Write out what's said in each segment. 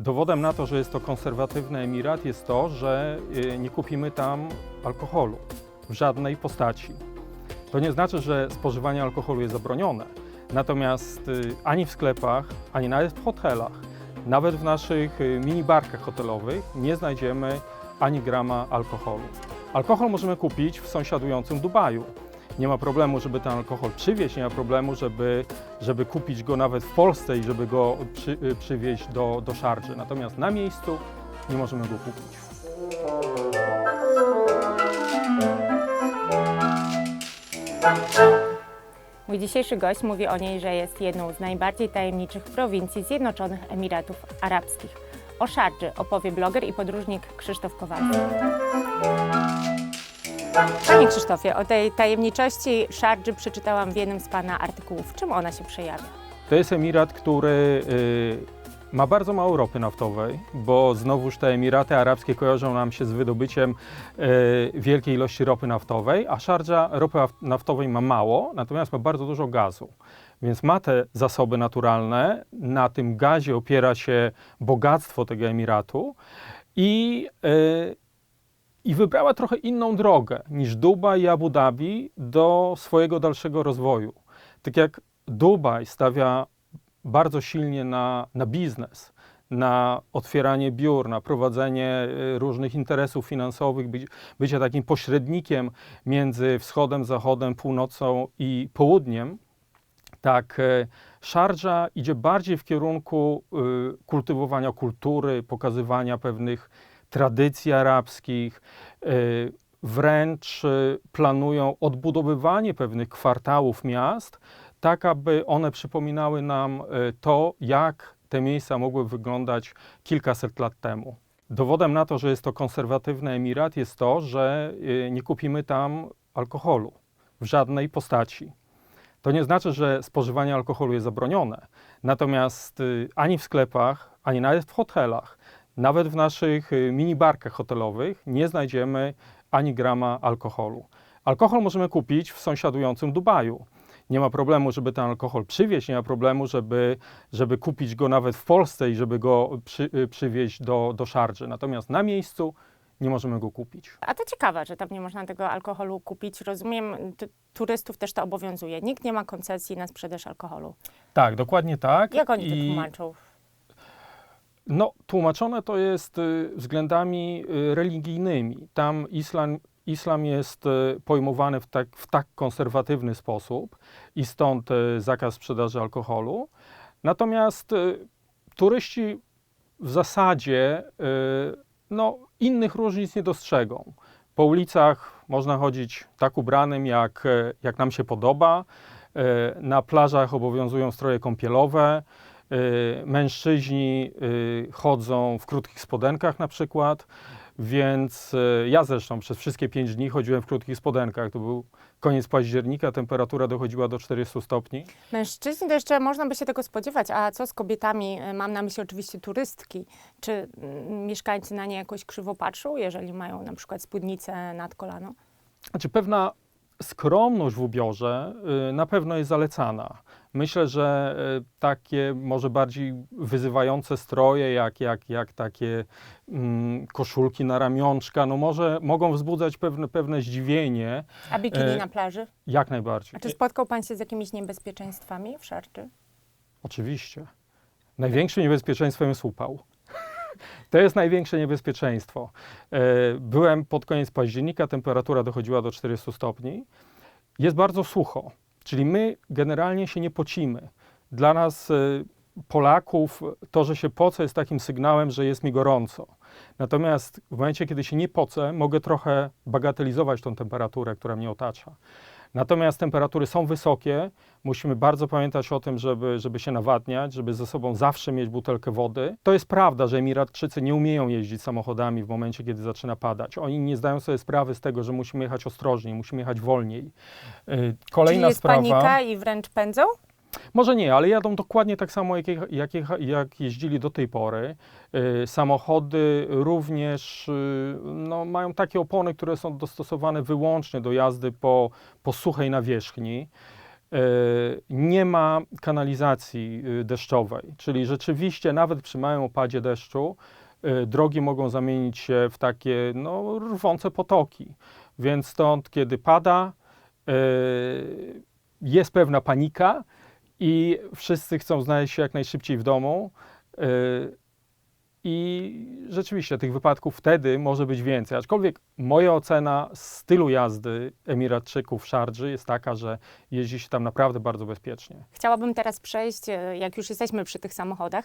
Dowodem na to, że jest to konserwatywny emirat jest to, że y, nie kupimy tam alkoholu w żadnej postaci. To nie znaczy, że spożywanie alkoholu jest zabronione. Natomiast y, ani w sklepach, ani nawet w hotelach, nawet w naszych y, minibarkach hotelowych nie znajdziemy ani grama alkoholu. Alkohol możemy kupić w sąsiadującym Dubaju. Nie ma problemu, żeby ten alkohol przywieźć, nie ma problemu, żeby, żeby kupić go nawet w Polsce i żeby go przy, y, przywieźć do, do Szardży. Natomiast na miejscu nie możemy go kupić. Mój dzisiejszy gość mówi o niej, że jest jedną z najbardziej tajemniczych prowincji Zjednoczonych Emiratów Arabskich. O Szardży opowie bloger i podróżnik Krzysztof Kowalski. Panie Krzysztofie, o tej tajemniczości Szardży przeczytałam w jednym z Pana artykułów. Czym ona się przejawia? To jest emirat, który y, ma bardzo mało ropy naftowej, bo znowuż te Emiraty Arabskie kojarzą nam się z wydobyciem y, wielkiej ilości ropy naftowej, a Szardża ropy naf- naftowej ma mało, natomiast ma bardzo dużo gazu. Więc ma te zasoby naturalne, na tym gazie opiera się bogactwo tego Emiratu i, y, i wybrała trochę inną drogę niż Dubaj i Abu Dhabi do swojego dalszego rozwoju. Tak jak Dubaj stawia bardzo silnie na, na biznes, na otwieranie biur, na prowadzenie y, różnych interesów finansowych, być, bycie takim pośrednikiem między wschodem, zachodem, północą i południem, tak e, Szardża idzie bardziej w kierunku y, kultywowania kultury, pokazywania pewnych tradycji arabskich, y, wręcz y, planują odbudowywanie pewnych kwartałów miast, tak aby one przypominały nam y, to, jak te miejsca mogły wyglądać kilkaset lat temu. Dowodem na to, że jest to konserwatywny emirat, jest to, że nie kupimy tam alkoholu w żadnej postaci. To nie znaczy, że spożywanie alkoholu jest zabronione. Natomiast ani w sklepach, ani nawet w hotelach, nawet w naszych y, minibarkach hotelowych nie znajdziemy ani grama alkoholu. Alkohol możemy kupić w sąsiadującym Dubaju. Nie ma problemu, żeby ten alkohol przywieźć, nie ma problemu, żeby, żeby kupić go nawet w Polsce i żeby go przy, y, przywieźć do, do Szardży. Natomiast na miejscu nie możemy go kupić. A to ciekawe, że tam nie można tego alkoholu kupić. Rozumiem, turystów też to obowiązuje. Nikt nie ma koncesji na sprzedaż alkoholu. Tak, dokładnie tak. Jak oni to I- tłumaczą? No, tłumaczone to jest y, względami y, religijnymi. Tam islam, islam jest y, pojmowany w tak, w tak konserwatywny sposób i stąd zakaz sprzedaży alkoholu. Natomiast turyści w zasadzie no, innych różnic nie dostrzegą. Po ulicach można chodzić tak ubranym, jak, jak nam się podoba. Na plażach obowiązują stroje kąpielowe. E, Mężczyźni e, chodzą w krótkich spodenkach na przykład, więc e, ja zresztą przez wszystkie pięć dni chodziłem w krótkich spodenkach. To był koniec października, temperatura dochodziła do 40 stopni. Mężczyźni to jeszcze można by się tego spodziewać, a co z kobietami? Mam na myśli oczywiście turystki. Czy mm, mieszkańcy na nie jakoś krzywo patrzą, jeżeli mają na przykład spódnicę nad kolano? Znaczy pewna skromność w ubiorze y, na pewno jest zalecana. Myślę, że y, takie może bardziej wyzywające stroje, jak, jak, jak takie mm, koszulki na ramionczka, no może mogą wzbudzać pewne, pewne zdziwienie, A bikini E, na plaży? jak najbardziej. A czy spotkał pan się z jakimiś niebezpieczeństwami w Szarczy? Oczywiście. Największym niebezpieczeństwem jest upał. To jest największe niebezpieczeństwo. E, Byłem pod koniec października, temperatura dochodziła do 40 stopni. Jest bardzo sucho, czyli my generalnie się nie pocimy. Dla nas, e, Polaków, to, że się pocę, jest takim sygnałem, że jest mi gorąco. Natomiast w momencie, kiedy się nie pocę, mogę trochę bagatelizować tą temperaturę, która mnie otacza. Natomiast temperatury są wysokie, musimy bardzo pamiętać o tym, żeby, żeby się nawadniać, żeby ze sobą zawsze mieć butelkę wody. To jest prawda, że Emiratczycy nie umieją jeździć samochodami w momencie, kiedy zaczyna padać. Oni nie zdają sobie sprawy z tego, że musimy jechać ostrożniej, musimy jechać wolniej. Yy, Kolejna Czyli jest sprawa. panika i wręcz pędzą? Może nie, ale jadą dokładnie tak samo, jak, jak, jak jeździli do tej pory. Y, samochody również y, no, mają takie opony, które są dostosowane wyłącznie do jazdy po, po suchej nawierzchni. nie ma kanalizacji y, deszczowej, czyli rzeczywiście nawet przy małym opadzie deszczu y, drogi mogą zamienić się w takie no, rwące potoki. Więc stąd, kiedy pada, y, jest pewna panika i wszyscy chcą znaleźć się jak najszybciej w domu. I rzeczywiście tych wypadków wtedy może być więcej. Aczkolwiek moja ocena stylu jazdy Emiratczyków w Szardży jest taka, że jeździ się tam naprawdę bardzo bezpiecznie. Chciałabym teraz przejść, e, jak już jesteśmy przy tych samochodach,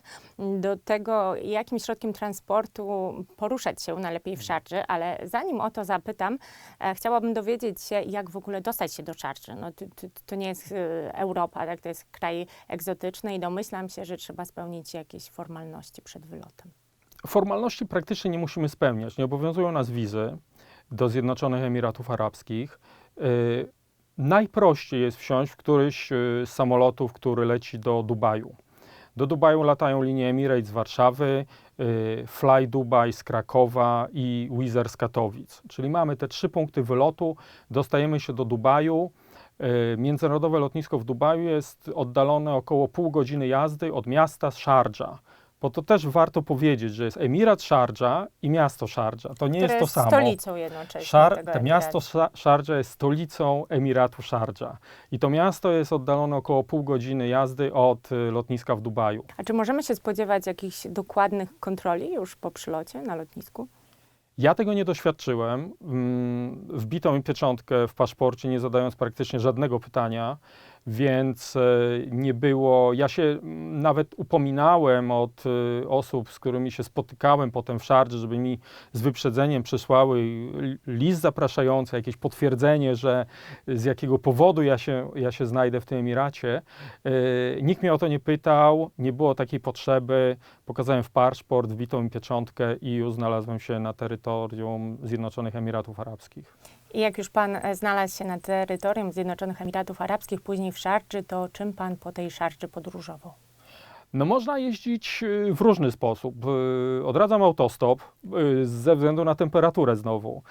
do tego, jakim środkiem transportu poruszać się najlepiej w Szardży, ale zanim o to zapytam, e, chciałabym dowiedzieć się, jak w ogóle dostać się do Szardży. No, to, to, to nie jest e, Europa, tak? to jest kraj egzotyczny i domyślam się, że trzeba spełnić jakieś formalności przed wylotem. Formalności praktycznie nie musimy spełniać. Nie obowiązują nas wizy do Zjednoczonych Emiratów Arabskich. Y, najprościej jest wsiąść w któryś y, z samolotów, który leci do Dubaju. Do Dubaju latają linie Emirates z Warszawy, y, Fly Dubai z Krakowa i Wizz z Katowic. Czyli mamy te trzy punkty wylotu, dostajemy się do Dubaju. Międzynarodowe lotnisko w Dubaju jest oddalone około pół godziny jazdy od miasta Sharjah. Bo to też warto powiedzieć, że jest Emirat Sharjah i miasto Sharjah. To nie jest to samo. stolicą jednocześnie Szar, tego to miasto Sharjah jest stolicą Emiratu Sharjah. I to miasto jest oddalone około pół godziny jazdy od y, lotniska w Dubaju. A czy możemy się spodziewać jakichś dokładnych kontroli już po przylocie na lotnisku? Ja tego nie doświadczyłem. Mm, Wbito mi pieczątkę w paszporcie, nie zadając praktycznie żadnego pytania, więc e, nie było. Ja się nawet upominałem od e, osób, z którymi się spotykałem potem w Szardży, żeby mi z wyprzedzeniem przysłały li- list zapraszający, jakieś potwierdzenie, że z jakiego powodu ja się, ja się znajdę w tym Emiracie. E, Nikt mnie o to nie pytał, nie było takiej potrzeby. Pokazałem w paszport, wbito mi pieczątkę i już znalazłem się na terytorium Zjednoczonych Emiratów Arabskich. I jak już pan e, znalazł się na terytorium Zjednoczonych Emiratów Arabskich, później w Szardży, to czym pan po tej Szardży podróżował? No można jeździć y, w różny sposób. Y, Odradzam autostop y, ze względu na temperaturę znowu.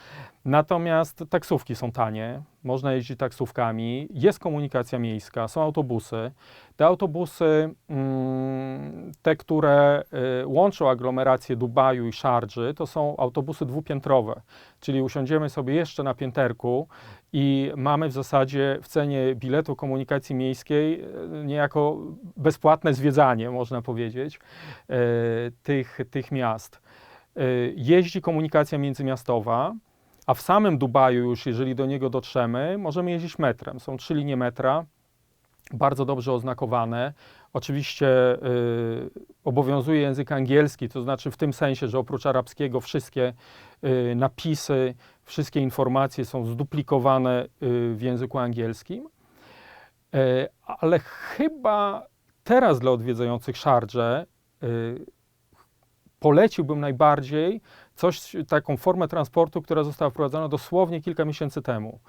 Natomiast taksówki są tanie, można jeździć taksówkami, jest komunikacja miejska, są autobusy. Te autobusy, mm, te, które łączą aglomerację Dubaju i Szardży, to są autobusy dwupiętrowe, czyli usiądziemy sobie jeszcze na pięterku i mamy w zasadzie w cenie biletu komunikacji miejskiej y, niejako bezpłatne zwiedzanie, można powiedzieć, y, tych, tych miast. Y, Jeździ komunikacja międzymiastowa, a w samym Dubaju już, jeżeli do niego dotrzemy, możemy jeździć metrem. Są trzy linie metra, bardzo dobrze oznakowane. Oczywiście y, obowiązuje język angielski, to znaczy w tym sensie, że oprócz arabskiego wszystkie y, napisy, wszystkie informacje są zduplikowane y, w języku angielskim. E, ale chyba teraz dla odwiedzających Szardże y, poleciłbym najbardziej coś, taką formę transportu, która została wprowadzona dosłownie kilka miesięcy temu.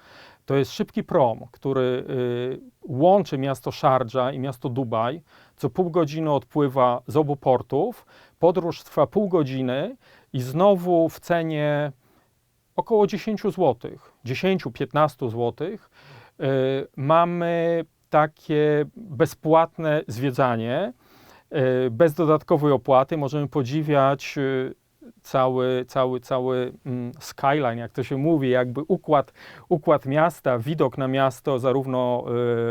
To jest szybki prom, który y, łączy miasto Sharjah i miasto Dubaj. Co pół godziny odpływa z obu portów. Podróż trwa pół godziny i znowu w cenie około 10 zł, 10-15 zł mamy takie bezpłatne zwiedzanie y, bez dodatkowej opłaty. Możemy podziwiać y, cały, cały, cały mm, skyline, jak to się mówi, jakby układ, układ miasta, widok na miasto, zarówno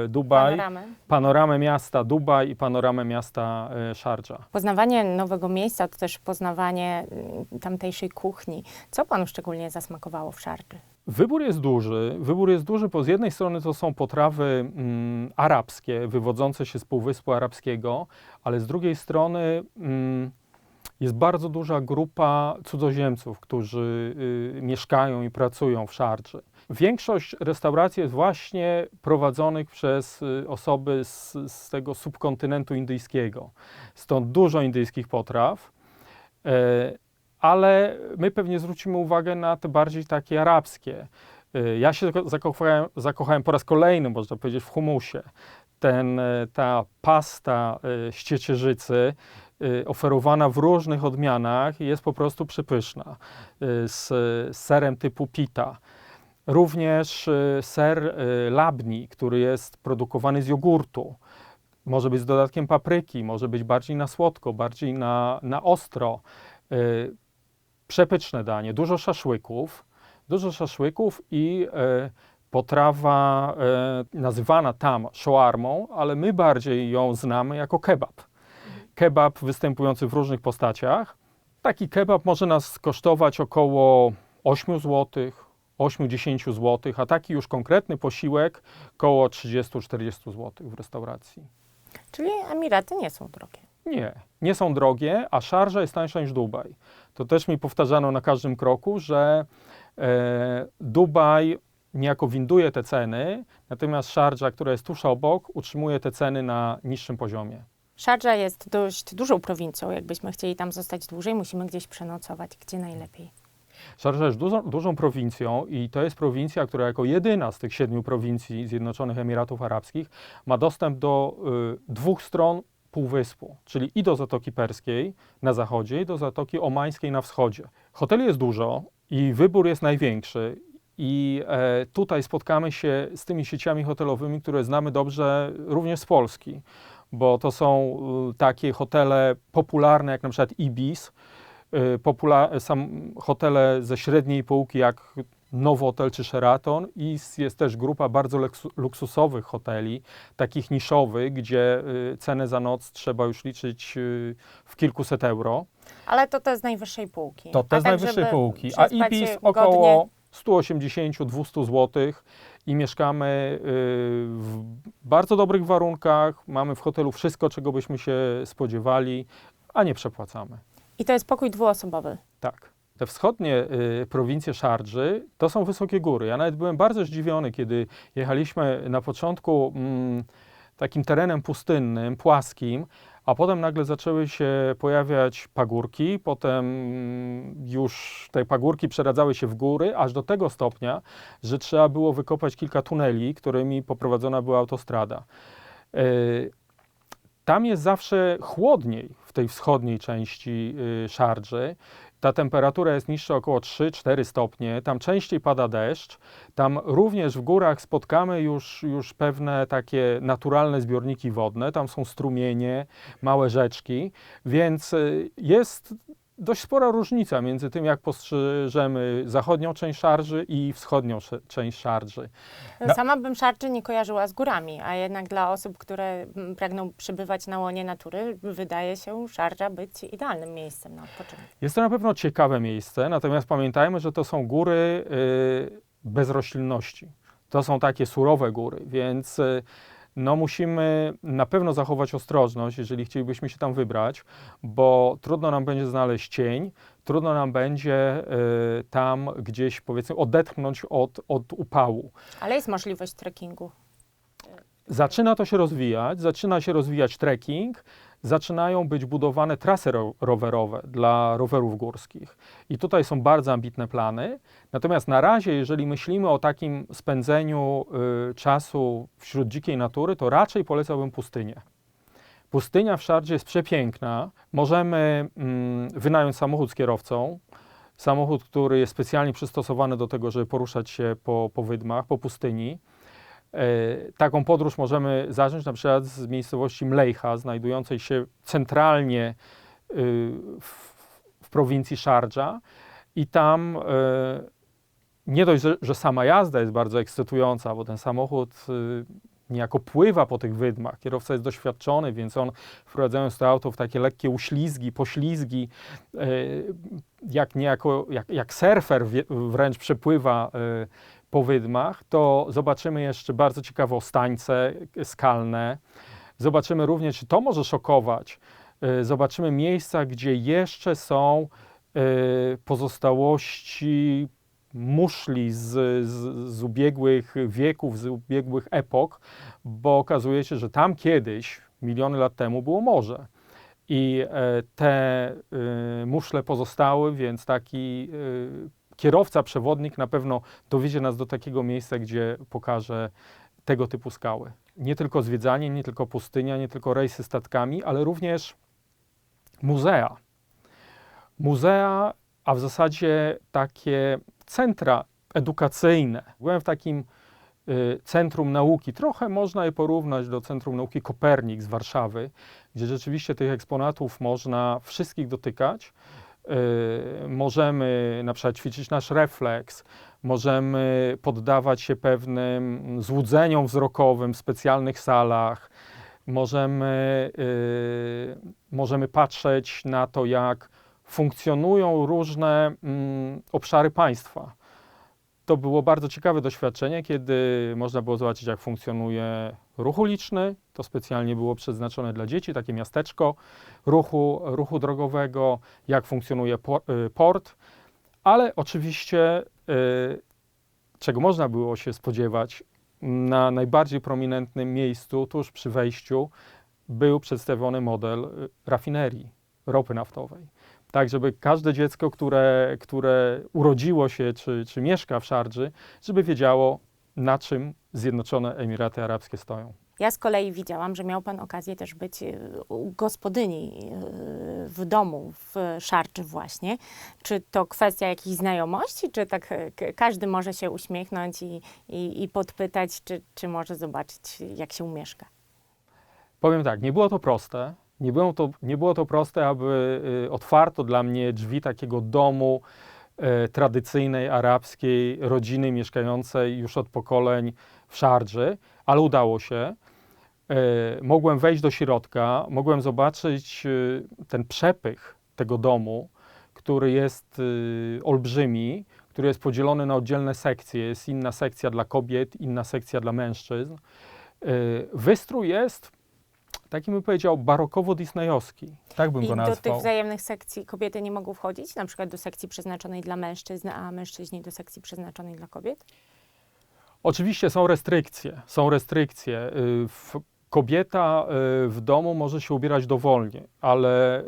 y, Dubaj, Panoramę. panoramę miasta Dubaj i panoramę miasta y, Sharjah. Poznawanie nowego miejsca to też poznawanie mm, tamtejszej kuchni. Co panu szczególnie zasmakowało w Szardży? Wybór jest duży. Wybór jest duży, bo z jednej strony to są potrawy mm, arabskie, wywodzące się z Półwyspu Arabskiego, ale z drugiej strony mm, jest bardzo duża grupa cudzoziemców, którzy y, mieszkają i pracują w Szardży. Większość restauracji jest właśnie prowadzonych przez y, osoby z, z tego subkontynentu indyjskiego. Stąd dużo indyjskich potraw. E, ale my pewnie zwrócimy uwagę na te bardziej takie arabskie. Y, Ja się zako- zakochałem, zakochałem po raz kolejny, można powiedzieć, w humusie. Ten, e, ta pasta e, z ciecierzycy, e, oferowana w różnych odmianach, jest po prostu przepyszna. E, Z, serem typu pita. Również y, ser y, labni, który jest produkowany z jogurtu. Może być z dodatkiem papryki, może być bardziej na słodko, bardziej na, na ostro. Y, Przepyszne danie, dużo szaszłyków, dużo szaszłyków i potrawa nazywana tam shawarmą, ale my bardziej ją znamy jako kebab. Kebab występujący w różnych postaciach. Taki kebab może nas kosztować około 8 zł, 8-10 zł, a taki już konkretny posiłek około 30-40 zł w restauracji. Czyli Emiraty nie są drogie. Nie, nie są drogie, a szarża jest tańsza niż Dubaj. To też mi powtarzano na każdym kroku, że e, Dubaj niejako winduje te ceny, natomiast szarża, która jest tuż obok, utrzymuje te ceny na niższym poziomie. Sharjah jest dość dużą prowincją. Jakbyśmy chcieli tam zostać dłużej, musimy gdzieś przenocować. Gdzie najlepiej? Szarża jest dużą, dużą prowincją i to jest prowincja, która jako jedyna z tych siedmiu prowincji Zjednoczonych Emiratów Arabskich ma dostęp do y, dwóch stron półwyspu, czyli i do Zatoki Perskiej na zachodzie, i do Zatoki Omańskiej na wschodzie. Hoteli jest dużo i wybór jest największy. I e, tutaj spotkamy się z tymi sieciami hotelowymi, które znamy dobrze również z Polski, bo to są y, takie hotele popularne jak na przykład Ibis, y, popula- sam hotele ze średniej półki jak Nowotel czy Sheraton. I jest też grupa bardzo luksusowych hoteli, takich niszowych, gdzie y, cenę za noc trzeba już liczyć w kilkuset euro. Ale to te z najwyższej półki. To te A z tak, najwyższej półki, a Ibis się około 180-200 zł i mieszkamy y, w bardzo dobrych warunkach, mamy w hotelu wszystko, czego byśmy się spodziewali, a nie przepłacamy. I to jest pokój dwuosobowy. Tak. Te wschodnie y, prowincje Szardży to są wysokie góry. Ja nawet byłem bardzo zdziwiony, kiedy jechaliśmy na początku mm, takim terenem pustynnym, płaskim, a potem nagle zaczęły się pojawiać pagórki, potem mm, już te pagórki przeradzały się w góry, aż do tego stopnia, że trzeba było wykopać kilka tuneli, którymi poprowadzona była autostrada. Y, tam jest zawsze chłodniej w tej wschodniej części y, Szardży. Ta temperatura jest niższa około 3-4 stopnie, tam częściej pada deszcz, tam również w górach spotkamy już, już pewne takie naturalne zbiorniki wodne, tam są strumienie, małe rzeczki, więc y, jest dość spora różnica między tym, jak postrzeżemy zachodnią część Szardży i wschodnią część Szardży. No. Sama bym Szarczy nie kojarzyła z górami, a jednak dla osób, które mm, pragną przebywać na łonie natury, wydaje się Szarża być idealnym miejscem na odpoczynek. Jest to na pewno ciekawe miejsce, natomiast pamiętajmy, że to są góry y, bez roślinności. To są takie surowe góry, więc y, no musimy na pewno zachować ostrożność, jeżeli chcielibyśmy się tam wybrać, bo trudno nam będzie znaleźć cień, trudno nam będzie y, tam gdzieś powiedzmy odetchnąć od, od upału. Ale jest możliwość trekkingu. Zaczyna to się rozwijać, zaczyna się rozwijać trekking, zaczynają być budowane trasy ro rowerowe dla rowerów górskich. I tutaj są bardzo ambitne plany. Natomiast na razie, jeżeli myślimy o takim spędzeniu y, czasu wśród dzikiej natury, to raczej polecałbym pustynię. Pustynia w Szardzie jest przepiękna. Możemy mm, wynająć samochód z kierowcą. Samochód, który jest specjalnie przystosowany do tego, żeby poruszać się po, po wydmach, po pustyni. E, Taką podróż możemy zacząć na przykład z miejscowości Mlejcha, znajdującej się centralnie y, w, w prowincji Szardża i tam e, nie dość, że, sama jazda jest bardzo ekscytująca, bo ten samochód niejako pływa po tych wydmach. Kierowca jest doświadczony, więc on wprowadzając to auto w takie lekkie uślizgi, poślizgi, e, jak niejako, jak, jak surfer wręcz przepływa e, po wydmach, to zobaczymy jeszcze bardzo ciekawe stańce skalne. Zobaczymy również, to może szokować, e, zobaczymy miejsca, gdzie jeszcze są e, pozostałości muszli z, z, z ubiegłych wieków, z ubiegłych epok, bo okazuje się, że tam kiedyś, miliony lat temu, było morze. I e, te e, muszle pozostały, więc taki kierowca, przewodnik na pewno dowiedzie nas do takiego miejsca, gdzie pokaże tego typu skały. Nie tylko zwiedzanie, nie tylko pustynia, nie tylko rejsy statkami, ale również muzea. Muzea, a w zasadzie takie centra edukacyjne. Byłem w takim y, centrum nauki, trochę można je porównać do Centrum Nauki Kopernik z Warszawy, gdzie rzeczywiście tych eksponatów można wszystkich dotykać. Y, możemy na przykład ćwiczyć nasz refleks, możemy poddawać się pewnym złudzeniom wzrokowym w specjalnych salach, możemy, y, możemy patrzeć na to, jak funkcjonują różne mm, obszary państwa. To było bardzo ciekawe doświadczenie, kiedy można było zobaczyć, jak funkcjonuje ruch uliczny. To specjalnie było przeznaczone dla dzieci, takie miasteczko ruchu, ruchu drogowego, jak funkcjonuje y, port, ale oczywiście, y, czego można było się spodziewać, na najbardziej prominentnym miejscu, tuż przy wejściu, był przedstawiony model y, rafinerii ropy naftowej. Tak, żeby każde dziecko, które, które urodziło się czy, czy mieszka w Szardży, żeby wiedziało, na czym Zjednoczone Emiraty Arabskie stoją. Ja z kolei widziałam, że miał Pan okazję też być e, u gospodyni e, w domu w Szarczy właśnie. Czy to kwestia jakiejś znajomości, czy tak e, każdy może się uśmiechnąć i, i, i podpytać, czy, czy może zobaczyć, jak się umieszka? Powiem tak, nie było to proste. Nie było to, nie było to proste, aby otwarto dla mnie drzwi takiego domu tradycyjnej arabskiej rodziny mieszkającej już od pokoleń w Szardży, ale udało się. E, mogłem wejść do środka, mogłem zobaczyć y, ten przepych tego domu, który jest olbrzymi, który jest podzielony na oddzielne sekcje. Jest inna sekcja dla kobiet, inna sekcja dla mężczyzn. E, Wystrój jest taki bym powiedział barokowo-disneyowski. Tak bym I go do tych nazwał. wzajemnych sekcji kobiety nie mogą wchodzić, na przykład do sekcji przeznaczonej dla mężczyzn, a mężczyźni do sekcji przeznaczonej dla kobiet? Oczywiście są restrykcje. Są restrykcje. Y, Kobieta y, w domu może się ubierać dowolnie, ale y,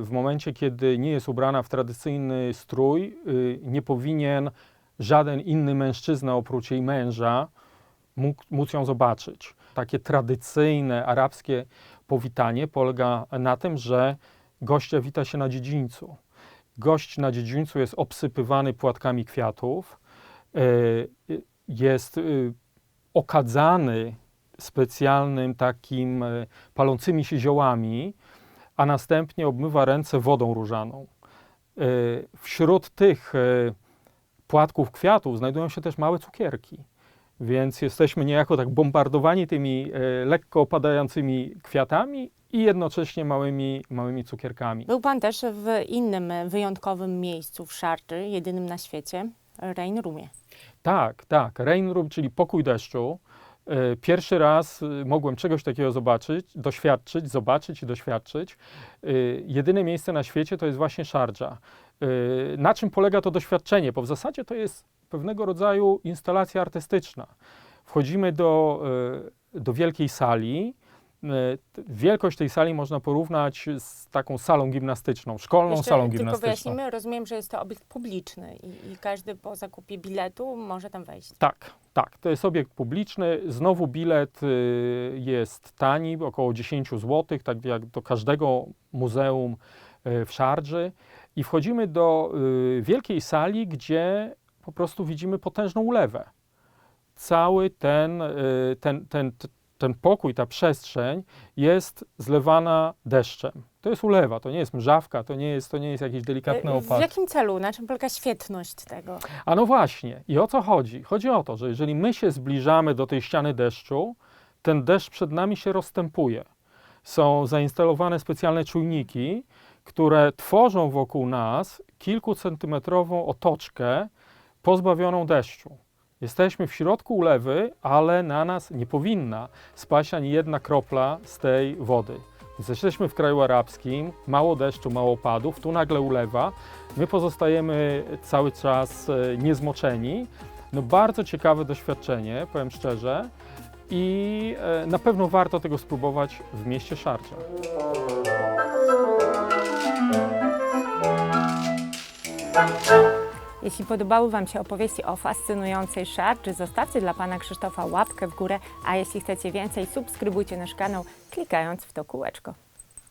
w momencie, kiedy nie jest ubrana w tradycyjny strój, nie powinien żaden inny mężczyzna oprócz jej męża móc ją zobaczyć. Takie tradycyjne arabskie powitanie polega na tym, że gościa wita się na dziedzińcu. Gość na dziedzińcu jest obsypywany płatkami kwiatów, y, jest y, okadzany specjalnym takim y, palącymi się ziołami, a następnie obmywa ręce wodą różaną. Wśród tych płatków kwiatów znajdują się też małe cukierki. Więc jesteśmy niejako tak bombardowani tymi e, lekko opadającymi kwiatami i jednocześnie małymi, małymi cukierkami. Był Pan też w innym e, wyjątkowym miejscu w Szarczy, jedynym na świecie, Rain Roomie. Tak, tak. Rain Room, czyli pokój deszczu. E, Pierwszy raz mogłem czegoś takiego zobaczyć, doświadczyć, zobaczyć i doświadczyć. Jedyne miejsce na świecie to jest właśnie. E, Na czym polega to doświadczenie? Bo w zasadzie to jest pewnego rodzaju instalacja artystyczna. Wchodzimy do, e, do wielkiej sali. E, Wielkość tej sali można porównać z taką salą gimnastyczną, szkolną Jeszcze salą tylko gimnastyczną. wyjaśnijmy, rozumiem, że jest to obiekt publiczny i, i każdy po zakupie biletu może tam wejść. Tak, tak. To jest obiekt publiczny. Znowu bilet y, jest tani, około 10 zł, tak jak do każdego muzeum w Szardży. I wchodzimy do wielkiej sali, gdzie po prostu widzimy potężną ulewę. Cały ten, y, ten, ten, ten pokój, ta przestrzeń jest zlewana deszczem. To jest ulewa, to nie jest mrzawka, to nie jest, to nie jest jakiś delikatny E, W opad. jakim celu? Na czym polega świetność tego? A no właśnie, i o co chodzi? Chodzi o to, że jeżeli my się zbliżamy do tej ściany deszczu, ten deszcz przed nami się rozstępuje. Są zainstalowane specjalne czujniki, które tworzą wokół nas kilkucentymetrową otoczkę pozbawioną deszczu. Jesteśmy w środku ulewy, ale na nas nie powinna spaść ani jedna kropla z tej wody. Więc jesteśmy w kraju arabskim, mało deszczu, mało opadów, tu nagle ulewa, my pozostajemy cały czas e, niezmoczeni. No bardzo ciekawe doświadczenie, powiem szczerze. I e, na pewno warto tego spróbować w mieście Szarcza. Jeśli podobały Wam się opowieści o fascynującej szarczy, zostawcie dla Pana Krzysztofa łapkę w górę, a jeśli chcecie więcej, subskrybujcie nasz kanał klikając w to kółeczko.